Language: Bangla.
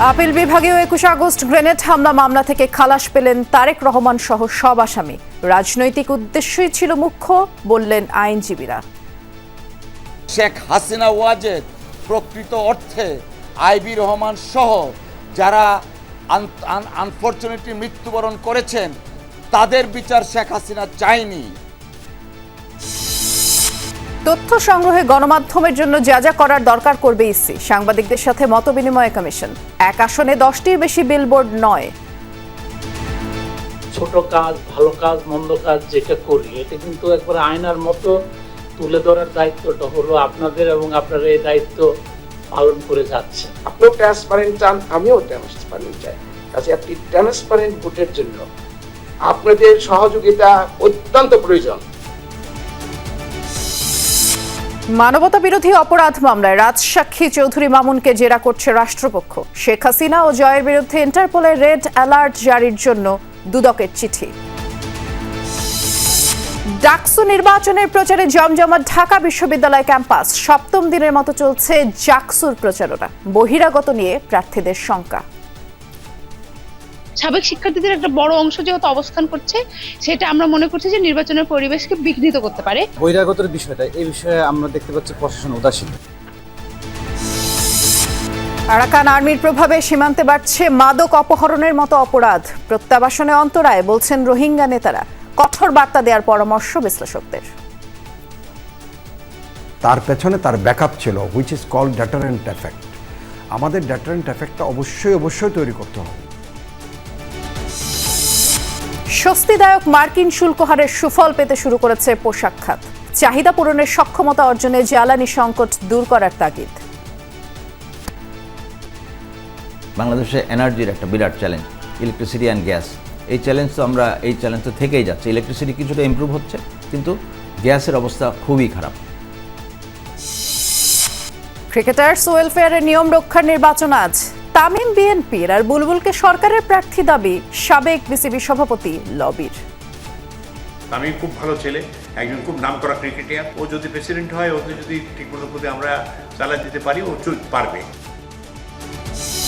আপিল বিভাগীয় একুশে আগস্ট গ্রেনেড হামলা মামলা থেকে খালাস পেলেন তারেক রহমান সহ সব আসামি। রাজনৈতিক উদ্দেশ্যই ছিল মুখ্য, বললেন আইনজীবীরা। শেখ হাসিনা ওয়াজেদ প্রকৃত অর্থে আইবি রহমান সহ যারা আনফর্চুনেটলি মৃত্যুবরণ করেছেন, তাদের বিচার শেখ হাসিনা চায়নি। তথ্য সংগ্রহে গণমাধ্যমের জন্য যা যা করার দরকার করবে ইসি। সাংবাদিকদের সাথে মতবিনিময় কমিশন। এক আসনে দশটির বেশি বিলবোর্ড নয়। ছোট কাজ ভালো কাজ মন্দ কাজ যেটা করি এটা কিন্তু একবার আয়নার মতো তুলে ধরার দায়িত্বটা হলো আপনাদের এবং আপনারা এই দায়িত্ব পালন করে যাচ্ছে আপনিও ট্রান্সপারেন্ট চান আমিও ট্রান্সপারেন্ট চাই। কাজে একটি ট্রান্সপারেন্ট ভোটের জন্য আপনাদের সহযোগিতা অত্যন্ত প্রয়োজন। মানবতা বিরোধী অপরাধ মামলায় রাজসাক্ষী চৌধুরী মামুনকে জেরা করছে রাষ্ট্রপক্ষ। শেখ হাসিনা ও জয়ের বিরুদ্ধে ইন্টারপোলের রেড অ্যালার্ট জারির জন্য দুদকের চিঠি। ডাকসু নির্বাচনের প্রচারে জমজমাট ঢাকা বিশ্ববিদ্যালয় ক্যাম্পাস। সপ্তম দিনের মতো চলছে জাকসুর প্রচারণা। বহিরাগত নিয়ে প্রার্থীদের শঙ্কা। সাবেক শিক্ষার্থীদের একটা বড় অংশ যেহেতু অবস্থান করছে সেটা আমরা মনে করছি যে নির্বাচনের পরিবেশকে বিঘ্নিত করতে পারে। বহিরাগতের বিষয়টা এই বিষয়ে আমরা দেখতে পাচ্ছি প্রশাসন উদাসীন। আরাকান আর্মির প্রভাবে সীমান্তে বাড়ছে মাদক অপহরণের মতো অপরাধ। প্রত্যাবাসনে অন্তরায় বলছেন রোহিঙ্গা নেতারা। কঠোর বার্তা দেওয়ার পরামর্শ বিশ্লেষকদের। তার পেছনে তার ব্যাকআপ ছিল which is call deterrent effect আমাদের ড্যাটারেন্ট এফেক্টটা অবশ্যই অবশ্যই তৈরি করতে হবে। স্বস্তিদায়ক মার্কিন শুল্ক হারের সুফল পেতে শুরু করেছে পোশাক খাত। চাহিদা পূরণের সক্ষমতা অর্জনে জ্বালানি সংকট দূর করার তাগিদ। বাংলাদেশে এনার্জির একটা বিরাট চ্যালেঞ্জ ইলেকট্রিসিটি অ্যান্ড গ্যাস। এই চ্যালেঞ্জ তো আমরা এই চ্যালেঞ্জ তো থেকেই যাচ্ছে। ইলেকট্রিসিটি কিছুটা ইমপ্রুভ হচ্ছে কিন্তু গ্যাসের অবস্থা খুবই খারাপ। ক্রিকেটার্স ওয়েলফেয়ারের নিয়ম রক্ষার নির্বাচন আজ। তামিম বিএনপির আর বুলবুলকে সরকারের প্রার্থী দাবি, সাবেক বিসিবি সভাপতি লবির। তামিম খুব ভালো ছেলে, একজন খুব নাম করা ক্রিকেটার। ও যদি প্রেসিডেন্ট হয়, ওকে যদি ঠিক মতো করে আমরা চালা দিতে পারি, ও পারবে।